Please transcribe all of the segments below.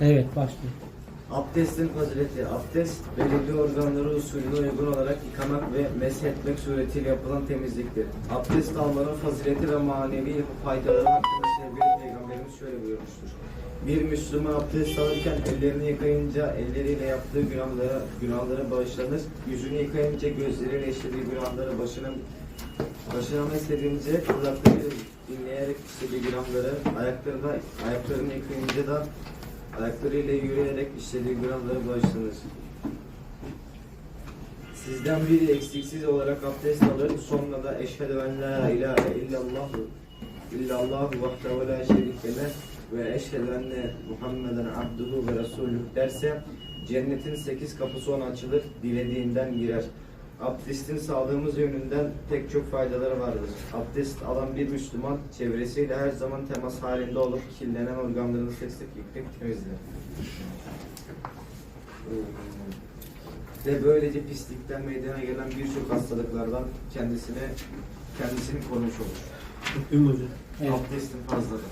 Evet başlıyor. Abdestin fazileti. Abdest, belirli organları usulüne uygun olarak yıkamak ve meshetmek suretiyle yapılan temizliktir. Abdest almanın fazileti ve manevi faydaları hakkında sevgili Peygamberimiz şöyle buyurmuştur. Bir Müslüman abdest alırken ellerini yıkayınca elleriyle yaptığı günahlara, günahlara bağışlanır. Yüzünü yıkayınca gözleriyle işlediği günahları başına Başına mesedince kulaklarıyla dinleyerek işlediği günahları, ayaklarına, ayaklarını yıkayınca da ayaklarıyla yürüyerek işlediği günahları bağışlanır. Sizden biri eksiksiz olarak abdest alır, sonra da eşhedü en la ilahe illallah illallah vahdehu la şerike leh ve eşhedü enne Muhammeden abduhu ve resulüh derse cennetin sekiz kapısı ona açılır, dilediğinden girer. Abdestin sağlığımız yönünden pek çok faydaları vardır. Abdest alan bir Müslüman çevresiyle her zaman temas halinde olup kirlenen organlarını sık yıkayıp temizler. Ve böylece pislikten meydana gelen birçok hastalıklardan kendisine kendisini korumuş olur. Okuyayım hocam. Evet. Abdestin fazladır.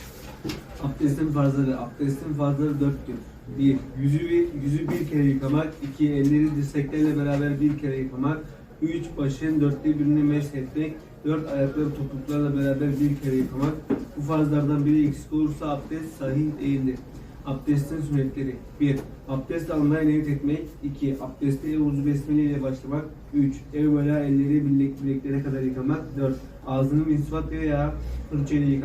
Abdestin farzları. Abdestin farzları dörttür. Bir, yüzü bir, yüzü bir kere yıkamak. iki elleri dirseklerle beraber bir kere yıkamak. Üç, başın dörtte birini meshetmek. Dört, ayakları topuklarla beraber bir kere yıkamak. Bu farzlardan biri eksik olursa abdest sahih değildir. Abdestin sünnetleri. 1. Abdest almaya niyet etmek. 2. Abdeste evuzu besmele ile başlamak. 3. Evvela elleri bilek, bileklere kadar yıkamak. 4. Ağzını misvak veya fırça ile yıkamak.